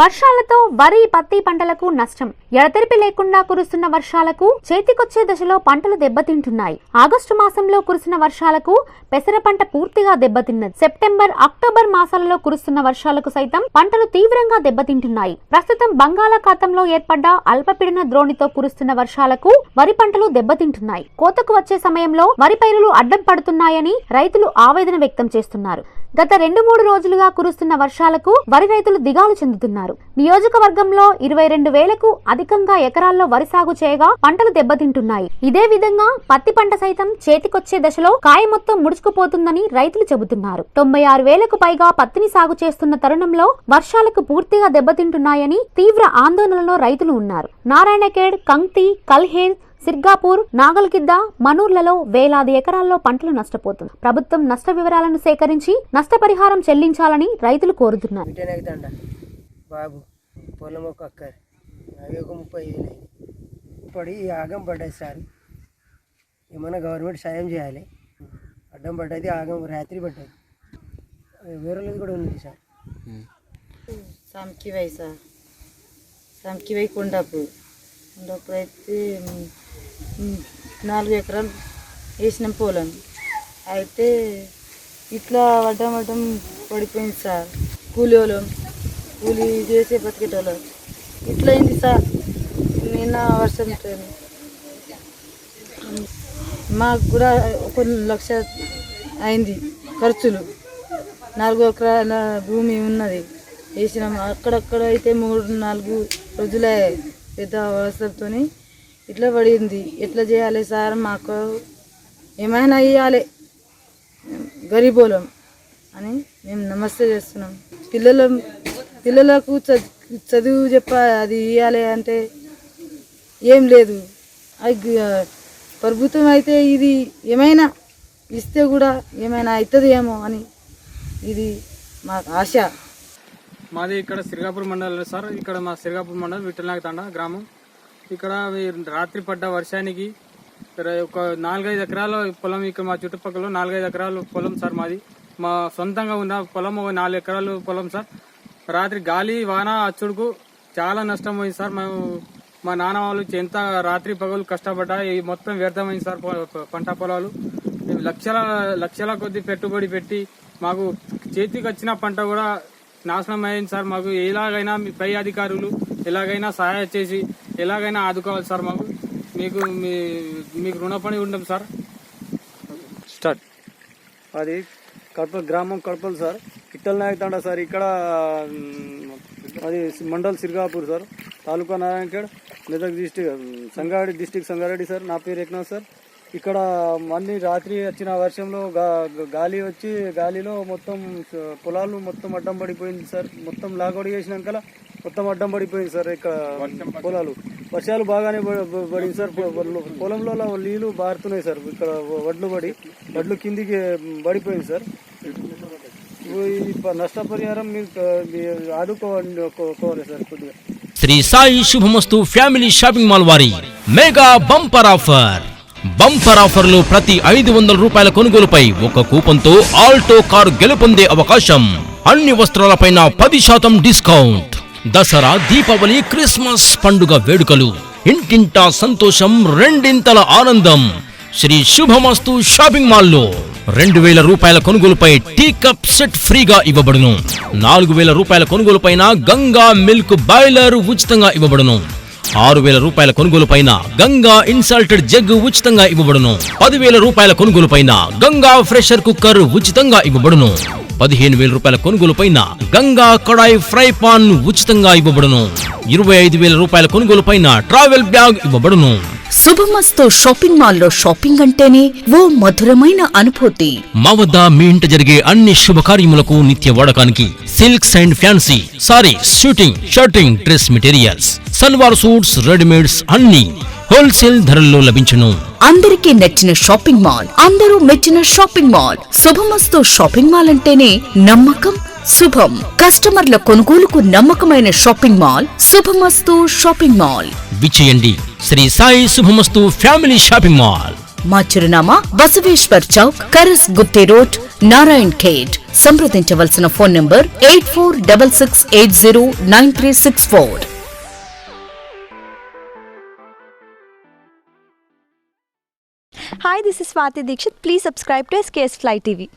వర్షాలతో వరి పత్తి పంటలకు నష్టం. ఎడతెరిపి లేకుండా కురుస్తున్న వర్షాలకు చేతికొచ్చే దశలో పంటలు దెబ్బతింటున్నాయి. ఆగస్టు మాసంలో కురిసిన వర్షాలకు పెసర పంట పూర్తిగా దెబ్బతిన్నది. సెప్టెంబర్ అక్టోబర్ మాసాలలో కురుస్తున్న వర్షాలకు సైతం పంటలు తీవ్రంగా దెబ్బతింటున్నాయి. ప్రస్తుతం బంగాళాఖాతంలో ఏర్పడ్డ అల్పపీడన ద్రోణితో కురుస్తున్న వర్షాలకు వరి పంటలు దెబ్బతింటున్నాయి. కోతకు వచ్చే సమయంలో వరి పైరులు అడ్డం పడుతున్నాయని రైతులు ఆవేదన వ్యక్తం చేస్తున్నారు. గత రెండు మూడు రోజులుగా కురుస్తున్న వర్షాలకు వరి రైతులు దిగాలు చెందుతున్నారు. నియోజకవర్గంలో ఇరవై రెండు వేలకు అధికంగా ఎకరాల్లో వరి సాగు చేయగా పంటలు దెబ్బతింటున్నాయి. ఇదే విధంగా పత్తి పంట సైతం చేతికొచ్చే దశలో కాయ మొత్తం ముడుచుకుపోతుందని రైతులు చెబుతున్నారు. తొంభై ఆరు వేలకు పైగా పత్తిని సాగు చేస్తున్న తరుణంలో వర్షాలకు పూర్తిగా దెబ్బతింటున్నాయని తీవ్ర ఆందోళనలో రైతులు ఉన్నారు. నారాయణఖేడ్ కంక్తి కల్హేర్ సిర్గాపూర్ నాగల్గిద్ద మనూర్లలో వేలాది ఎకరాల్లో పంటలు నష్టపోతుంది ప్రభుత్వం నష్ట వివరాలను సేకరించి నష్టపరిహారం చెల్లించాలని రైతులు కోరుతున్నారు. బాబు పొలం ఒక అక్కరి అవి ఒక ముప్పై వేలు పడి ఆగం పడ్డది సార్. ఏమన్నా గవర్నమెంట్ సాయం చేయాలి. అడ్డం పడ్డది ఆగం రాత్రి పడ్డది. వేరే కూడా ఉంది సార్. సంకివై సార్. సంకివై కొండాపూర్. కొండాపూర్ అయితే నాలుగు ఎకరాలు వేసినాం పొలం. అయితే ఇట్లా వడ్డం వడ్డం పడిపోయింది సార్. కూలి వాళ్ళం. కూలి చేసే బతికేటోళ్ళు. ఇట్లా అయింది సార్? నిన్న వర్షంతో మాకు కూడా ఒక లక్ష అయింది ఖర్చులు. నాలుగు ఎకరాల భూమి ఉన్నది. వేసినాం అక్కడక్కడ అయితే మూడు నాలుగు రోజులే పెద్ద వర్షంతో ఇట్లా పడింది. ఎట్లా చేయాలి సార్? మాకు ఏమైనా ఇవ్వాలి గరీబోలం అని మేము నమస్తే చేస్తున్నాం. పిల్లలు పిల్లలకు చదువు చెప్ప అది ఇవ్వాలి అంటే ఏం లేదు. అది ప్రభుత్వం అయితే ఇది ఏమైనా ఇస్తే కూడా ఏమైనా అవుతుంది ఏమో అని ఇది మాకు ఆశ. మాది ఇక్కడ సిరిగాపూర్ మండలం సార్. ఇక్కడ మా సిరిగాపూర్ మండలం విఠలనాయక తండ గ్రామం. ఇక్కడ రాత్రి పడ్డ వర్షానికి ఇక్కడ ఒక నాలుగైదు ఎకరాల పొలం ఇక్కడ మా చుట్టుపక్కల నాలుగైదు ఎకరాలు పొలం సార్ మాది. మా సొంతంగా ఉన్న పొలం నాలుగు ఎకరాలు పొలం సార్. రాత్రి గాలి వాన అచ్చుడుకు చాలా నష్టం అయింది సార్. మేము మా నాన్న వాళ్ళు ఎంత రాత్రి పగలు కష్టపడ్డా ఈ మొత్తం వ్యర్థమైంది సార్ పంట పొలాలు. లక్షల లక్షల కొద్ది పెట్టుబడి పెట్టి మాకు చేతికి వచ్చిన పంట కూడా నాశనం అయింది సార్. మాకు ఎలాగైనా మీ పై అధికారులు ఎలాగైనా సహాయం చేసి ఎలాగైనా ఆదుకోవాలి సార్ మాకు. మీకు మీ మీకు రుణపడి ఉంటాం సార్. స్టార్ట్. అది కడప గ్రామం కడపలు సార్. కిట్టల్ నాయక్ తండ సార్ ఇక్కడ అది mandal Sirgapur sir taluka Narayankhed Medak district Sangareddy district Sangareddy sir నా పేరు ఎక్నా సార్. ఇక్కడ మళ్ళీ రాత్రి వచ్చిన వర్షంలో గా- గాలి వచ్చి గాలిలో మొత్తం పొలాలు మొత్తం అడ్డం పడిపోయింది సార్. మొత్తం లాగౌట్ చేసినాక మొత్తం అడ్డం పడిపోయింది సార్ ఇక్కడ పొలాలు. వర్షాలు బాగానే పడింది సార్. పొలంలో నీళ్ళు బారుతున్నాయి సార్. ఇక్కడ వడ్లు పడి వడ్లు కిందికి పడిపోయింది సార్. నష్టపరిహారం మీరు సార్ కొద్దిగా. Shri Sai Shubhamastu family shopping mall వారి మెగా బంపర్ ఆఫర్. బంపర్ ఆఫర్లు ప్రతి ఐదు వందల రూపాయల కొనుగోలుపై ఒక కూపన్తో ఆల్టో కారు గెలుపొందే అవకాశం. అన్ని వస్త్రాలపైన పది శాతం డిస్కౌంట్. దసరా దీపావళి క్రిస్మస్ పండుగ వేడుకలు. ఇంటింటా సంతోషం రెండింతల ఆనందం. శ్రీ శుభమస్తు షాపింగ్ మాల్లో. రెండు వేల రూపాయల కొనుగోలుపై టీ కప్ సెట్ ఫ్రీగా ఇవ్వబడును. నాలుగు వేల రూపాయల కొనుగోలుపైన గంగా మిల్క్ బాయిలర్ ఉచితంగా ఇవ్వబడును. ఆరు వేల రూపాయల కొనుగోలుపైన గంగా ఇన్సల్టెడ్ జగ్ ఉచితంగా ఇవ్వబడును. పదివేల రూపాయల కొనుగోలుపైన గంగా ఫ్రెషర్ కుక్కర్ ఉచితంగా ఇవ్వబడును. పదిహేను వేల రూపాయల కొనుగోలుపైన గంగా కడాయి ఫ్రై పాన్ ఉచితంగా ఇవ్వబడును. ఇరవై ఐదు వేల రూపాయల కొనుగోలుపైన ట్రావెల్ బ్యాగ్ ఇవ్వబడును. శుభమస్తు షాపింగ్ మాల్లో షాపింగ్ అంటేనే ఓ మధురమైన అనుభూతి. మా వద్ద మీ ఇంట జరిగే అన్ని శుభకార్యములకు నిత్య వాడకానికి silks and fancy sarees suiting shirting dress materials salwar suits readymades అన్ని హోల్సేల్ ధరల్లో లభించును. అందరికీ నచ్చిన షాపింగ్ మాల్ అందరూ మెచ్చిన shopping mall. Subhamasthu shopping mall అంటేనే నమ్మకం శుభం. కస్టమర్ల కొనుగోలుకు నమ్మకమైన shopping mall Subhamasthu shopping mall. విచేయండి Sri Sai Subhamasthu family shopping mall మా చిరునామా బసవేశ్వర్ చౌక్ కరస్ గుత్తి రోడ్ నారాయణ్ ఖేడ్ సంప్రదించవలసిన phone number eight four double six eight zero nine three six four Hi, this is Swati Dikshit. Please subscribe to SKS Fly TV.